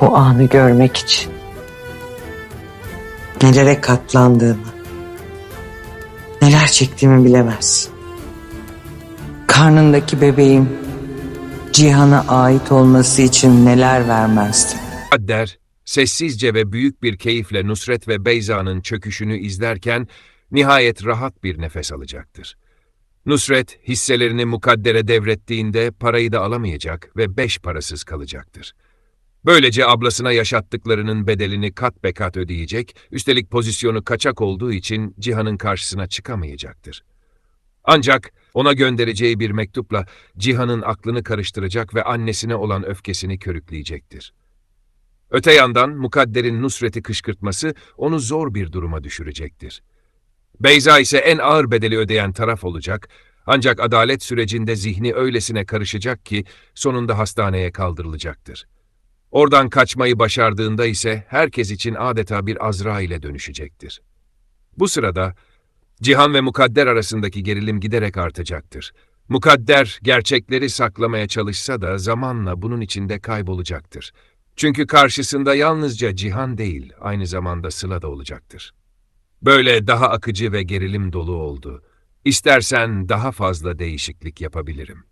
bu anı görmek için. Nelere katlandığımı, neler çektiğimi bilemezsin. Karnındaki bebeğim Cihan'a ait olması için neler vermezdim. Adder, sessizce ve büyük bir keyifle Nusret ve Beyza'nın çöküşünü izlerken nihayet rahat bir nefes alacaktır. Nusret, hisselerini mukaddere devrettiğinde parayı da alamayacak ve beş parasız kalacaktır. Böylece ablasına yaşattıklarının bedelini kat be kat ödeyecek, üstelik pozisyonu kaçak olduğu için Cihan'ın karşısına çıkamayacaktır. Ancak ona göndereceği bir mektupla Cihan'ın aklını karıştıracak ve annesine olan öfkesini körükleyecektir. Öte yandan Mukadder'in Nusret'i kışkırtması onu zor bir duruma düşürecektir. Beyza ise en ağır bedeli ödeyen taraf olacak ancak adalet sürecinde zihni öylesine karışacak ki sonunda hastaneye kaldırılacaktır. Oradan kaçmayı başardığında ise herkes için adeta bir azra ile dönüşecektir. Bu sırada Cihan ve Mukadder arasındaki gerilim giderek artacaktır. Mukadder gerçekleri saklamaya çalışsa da zamanla bunun içinde kaybolacaktır. Çünkü karşısında yalnızca Cihan değil, aynı zamanda Sıla da olacaktır. Böyle daha akıcı ve gerilim dolu oldu. İstersen daha fazla değişiklik yapabilirim.